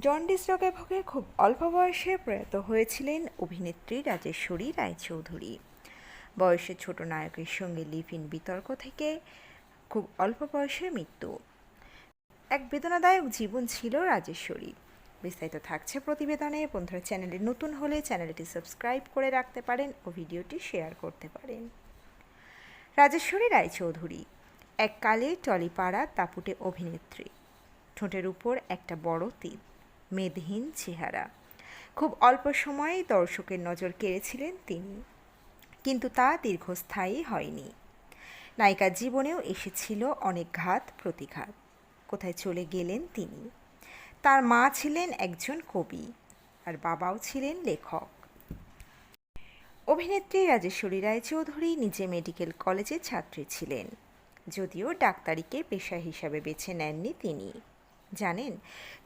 Jaundice রোগে ভোগে খুব অল্প বয়সে প্রয়াত হয়েছিলেন অভিনেত্রী রাজেশ্বরী রায়চৌধুরী। বয়সে ছোট নায়কের সঙ্গে লিভ ইন বিতর্ক থেকে খুব অল্প বয়সে মৃত্যু। এক বেদনাদায়ক জীবন ছিল রাজেশ্বরী। বিস্তারিত থাকছে প্রতিবেদনে। বন্ধুরা, চ্যানেলে নতুন হলে চ্যানেলটি সাবস্ক্রাইব করে রাখতে পারেন ও ভিডিওটি শেয়ার করতে পারেন। রাজেশ্বরী রায়চৌধুরী, এককালে টলিপাড়া তাপুটে অভিনেত্রী। ঠোঁটের উপর একটা বড় তীর মেদহীন চেহারা। খুব অল্প সময়েই দর্শকের নজর কেড়েছিলেন তিনি। কিন্তু তা দীর্ঘস্থায়ী হয়নি। নায়িকার জীবনেও এসেছিল অনেক ঘাত প্রতিঘাত। কোথায় চলে গেলেন তিনি? তার মা ছিলেন একজন কবি আর বাবাও ছিলেন লেখক। অভিনেত্রী রাজেশ্বরী রায়চৌধুরী নিজে মেডিকেল কলেজের ছাত্রী ছিলেন। যদিও ডাক্তারিকে পেশা হিসাবে বেছে নেননি তিনি। জানেন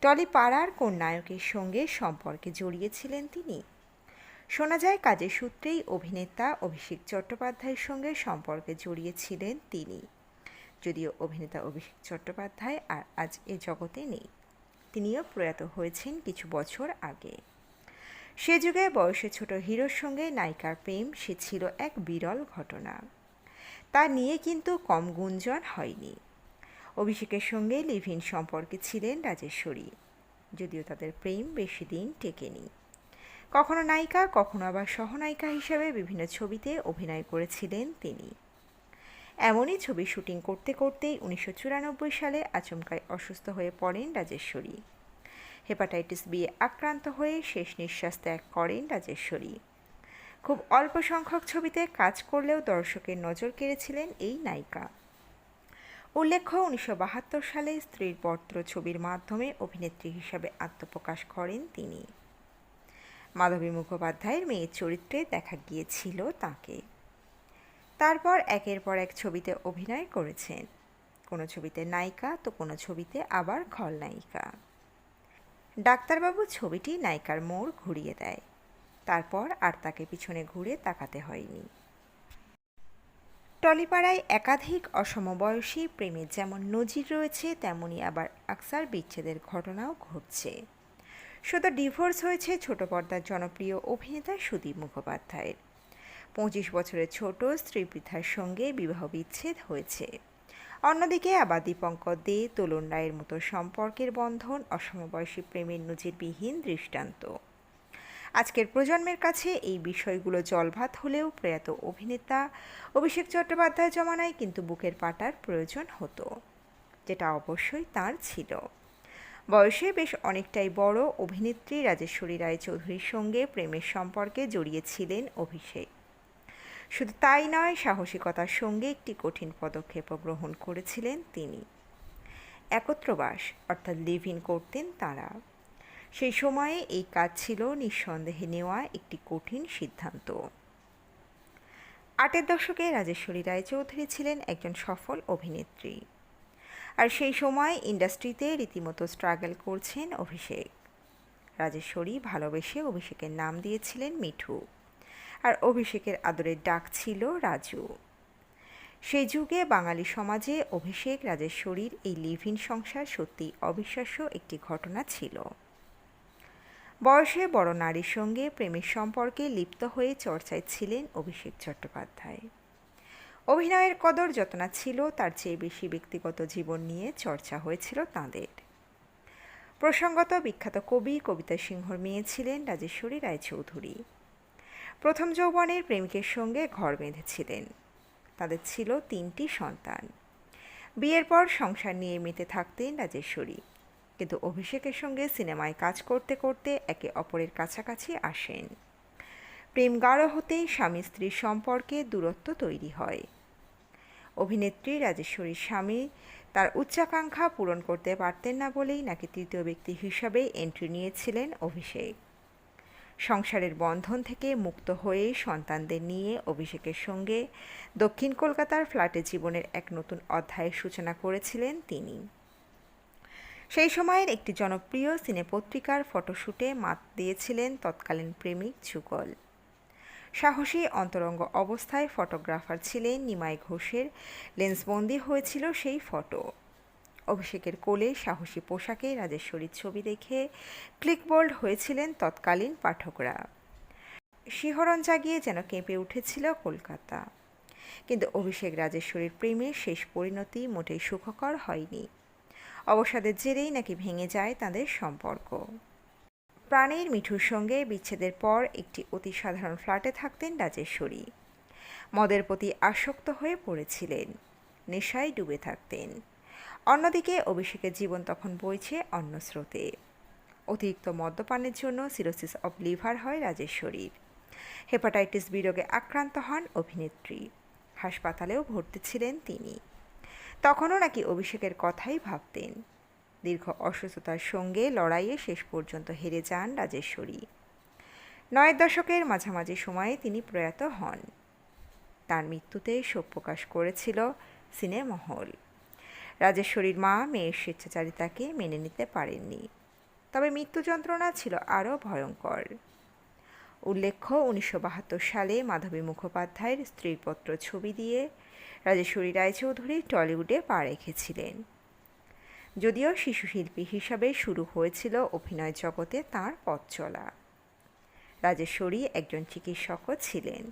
টলি পাড়ার কোন নায়কের সঙ্গে সম্পর্কে জড়িয়েছিলেন তিনি। শোনা যায়, কাজের সূত্রেই অভিনেতা অভিষেক চট্টোপাধ্যায়ের সঙ্গে সম্পর্কে জড়িয়েছিলেন তিনি। যদিও অভিনেতা অভিষেক চট্টোপাধ্যায় আর আজ এ জগতে নেই। তিনিও প্রয়াত হয়েছেন কিছু বছর আগে। সে যুগে বয়সে ছোট হিরোর সঙ্গে নায়িকার প্রেম, সে ছিল এক বিরল ঘটনা। তা নিয়ে কিন্তু কম গুঞ্জন হয়নি। অভিষেকের সঙ্গে লিভিন সম্পর্কে ছিলেন রাজেশ্বরী, যদিও তাদের প্রেম বেশি দিন টেকেনি। কখনো নায়িকা, কখনো আবার সহনায়িকা হিসেবে বিভিন্ন ছবিতে অভিনয় করেছিলেন তিনি। এমনই ছবি শুটিং করতে করতেই উনিশশো চুরানব্বই সালে আচমকায় অসুস্থ হয়ে পড়েন রাজেশ্বরী। হেপাটাইটিস বি আক্রান্ত হয়ে শেষ নিঃশ্বাস ত্যাগ করেন রাজেশ্বরী। খুব অল্প সংখ্যক ছবিতে কাজ করলেও দর্শকের নজর কেড়েছিলেন এই নায়িকা। উল্লেখ্য, উনিশশো বাহাত্তর সালে স্ত্রীর পত্র ছবির মাধ্যমে অভিনেত্রী হিসাবে আত্মপ্রকাশ করেন তিনি। মাধবী মুখোপাধ্যায়ের মেয়ের চরিত্রে দেখা গিয়েছিল তাকে। তারপর একের পর এক ছবিতে অভিনয় করেছেন। কোনো ছবিতে নায়িকা, তো কোনো ছবিতে আবার খলনায়িকা ডাক্তারবাবু ছবিটি নায়িকার মোড় ঘুরিয়ে দেয়। তারপর আর তাকে পিছনে ঘুরে তাকাতে হয়নি। টলিপাড়ায় একাধিক অসমবয়সী প্রেমের যেমন নজির রয়েছে তেমনই আবার আকসার বিচ্ছেদের ঘটনাও ঘটছে। শুধু ডিভোর্স হয়েছে ছোট পর্দার জনপ্রিয় অভিনেতা সুদীপ মুখোপাধ্যায়ের। পঁচিশ বছরের ছোট স্ত্রী পৃথার সঙ্গে বিবাহ বিচ্ছেদ হয়েছে। অন্যদিকে আবার দীপঙ্কর দে, তোলন রায়ের মতো সম্পর্কের বন্ধন অসমবয়সী প্রেমের নজিরবিহীন দৃষ্টান্ত। আজকের প্রজন্মের কাছে এই বিষয়গুলো জলভাত হলেও প্রয়াত অভিনেতা অভিষেক চট্টোপাধ্যায় জমানায় কিন্তু বুকের পাটার প্রয়োজন হতো, যেটা অবশ্যই তার ছিল। বয়সে বেশ অনেকটাই বড় অভিনেত্রী রাজেশ্বরী রায়চৌধুরীর সঙ্গে প্রেমের সম্পর্কে জড়িয়েছিলেন অভিষেক। শুধু তাই নয়, সাহসিকতার সঙ্গে একটি কঠিন পদক্ষেপও গ্রহণ করেছিলেন তিনি। একত্রবাস, অর্থাৎ লিভ ইন করতেন তারা। সেই সময়ে এই কাজ ছিল নিঃসন্দেহে নেওয়া একটি কঠিন সিদ্ধান্ত। আটের দশকে রাজেশ্বরী রায়চৌধুরী ছিলেন একজন সফল অভিনেত্রী। আর সেই সময় ইন্ডাস্ট্রিতে রীতিমতো স্ট্রাগল করছেন অভিষেক। রাজেশ্বরী ভালোবেসে অভিষেকের নাম দিয়েছিলেন মিঠু। আর অভিষেকের আদরের ডাক ছিল রাজু। সেই যুগে বাঙালি সমাজে অভিষেক রাজেশ্বরীর এই লিভ ইন সংসার সত্যি অবিশ্বাস্য একটি ঘটনা ছিল। বয়সে বড় নারীর সঙ্গে প্রেমের সম্পর্কে লিপ্ত হয়ে চর্চায় ছিলেন অভিষেক চট্টোপাধ্যায়। অভিনয়ের কদর যতনা ছিল, তার চেয়ে বেশি ব্যক্তিগত জীবন নিয়ে চর্চা হয়েছিল তাঁদের। প্রসঙ্গত বিখ্যাত কবি কবিতা সিংহর মেয়ে ছিলেন রাজেশ্বরী রায়চৌধুরী। প্রথম যৌবনের প্রেমিকের সঙ্গে ঘর বেঁধেছিলেন। তাদের ছিল তিনটি সন্তান। বিয়ের পর সংসার নিয়ে মেতে থাকতেন রাজেশ্বরী। কিন্তু অভিষেকের সঙ্গে সিনেমায় কাজ করতে করতে একে অপরের কাছাকাছি আসেন। প্রেম গাঢ় হতেই স্বামী স্ত্রীর সম্পর্কে দূরত্ব তৈরি হয়। অভিনেত্রী রাজেশ্বরীর স্বামী তার উচ্চাকাঙ্ক্ষা পূরণ করতে পারতেন না বলেই নাকি তৃতীয় ব্যক্তি হিসাবে এন্ট্রি নিয়েছিলেন অভিষেক। সংসারের বন্ধন থেকে মুক্ত হয়ে সন্তানদের নিয়ে অভিষেকের সঙ্গে দক্ষিণ কলকাতার ফ্ল্যাটে জীবনের এক নতুন অধ্যায়ের সূচনা করেছিলেন তিনি। সেই সময়ের একটি জনপ্রিয় সিনে পত্রিকার ফটোশ্যুটে মাত দিয়েছিলেন তৎকালীন প্রেমিক যুগল। সাহসী অন্তরঙ্গ অবস্থায় ফটোগ্রাফার ছিলেন নিমাই ঘোষের লেন্সবন্দি হয়েছিল সেই ফটো। অভিষেকের কোলে সাহসী পোশাকে রাজেশ্বরীর ছবি দেখে ক্লিকবোল্ড হয়েছিলেন তৎকালীন পাঠকরা। শিহরণ জাগিয়ে যেন কেঁপে উঠেছিল কলকাতা। কিন্তু অভিষেক রাজেশ্বরীর প্রেমের শেষ পরিণতি মোটেই সুখকর হয়নি। অবসাদের জেরেই নাকি ভেঙে যায় তাদের সম্পর্ক। প্রাণের মিঠুর সঙ্গে বিচ্ছেদের পর একটি অতি সাধারণ ফ্ল্যাটে থাকতেন রাজেশ্বরী। মদের প্রতি আসক্ত হয়ে পড়েছিলেন, নেশায় ডুবে থাকতেন। অন্যদিকে অভিষেকের জীবন তখন বইছে অন্য স্রোতে। অতিরিক্ত মদ্যপানের জন্য সিরোসিস অব লিভার হয় রাজেশ্বরীর। হেপাটাইটিস বি রোগে আক্রান্ত হন অভিনেত্রী। হাসপাতালেও ভর্তি ছিলেন তিনি। তখনও নাকি অভিষেকের কথাই ভাবতেন। দীর্ঘ অসুস্থতার সঙ্গে লড়াইয়ে শেষ পর্যন্ত হেরে যান রাজেশ্বরী। নয়ের দশকের মাঝামাঝি সময়ে তিনি প্রয়াত হন। তার মৃত্যুতে শোক প্রকাশ করেছিল সিনেমহল রাজেশ্বরীর মা মেয়ের স্বেচ্ছাচারিতাকে মেনে নিতে পারেননি। তবে মৃত্যু যন্ত্রণা ছিল আরও ভয়ঙ্কর। উল্লেখ্য, উনিশশো বাহাত্তর সালে মাধবী মুখোপাধ্যায়ের স্ত্রীপত্র ছবি দিয়ে রাজেশ্বরী রায়চৌধুরী টলিউডে পা রেখেছিলেন। যদিও শিশুশিল্পী হিসাবে শুরু হয়েছিল অভিনয় জগতে তাঁর পথ চলা। রাজেশ্বরী একজন চিকিৎসকও ছিলেন।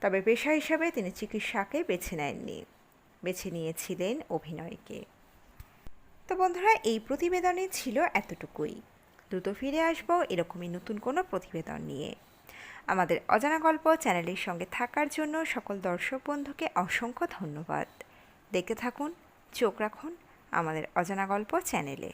তবে পেশা হিসাবে তিনি চিকিৎসাকে বেছে নেননি, বেছে নিয়েছিলেন অভিনয়কে। তো বন্ধুরা, এই প্রতিবেদনে ছিল এতটুকুই। দ্রুত ফিরে আসব এরকমই নতুন কোনো প্রতিবেদন নিয়ে। আমাদের অজানা গল্প চ্যানেলের সঙ্গে থাকার জন্য সকল দর্শক বন্ধুকে অসংখ্য ধন্যবাদ। দেখতে থাকুন, চোখ রাখুন আমাদের অজানা গল্প চ্যানেলে।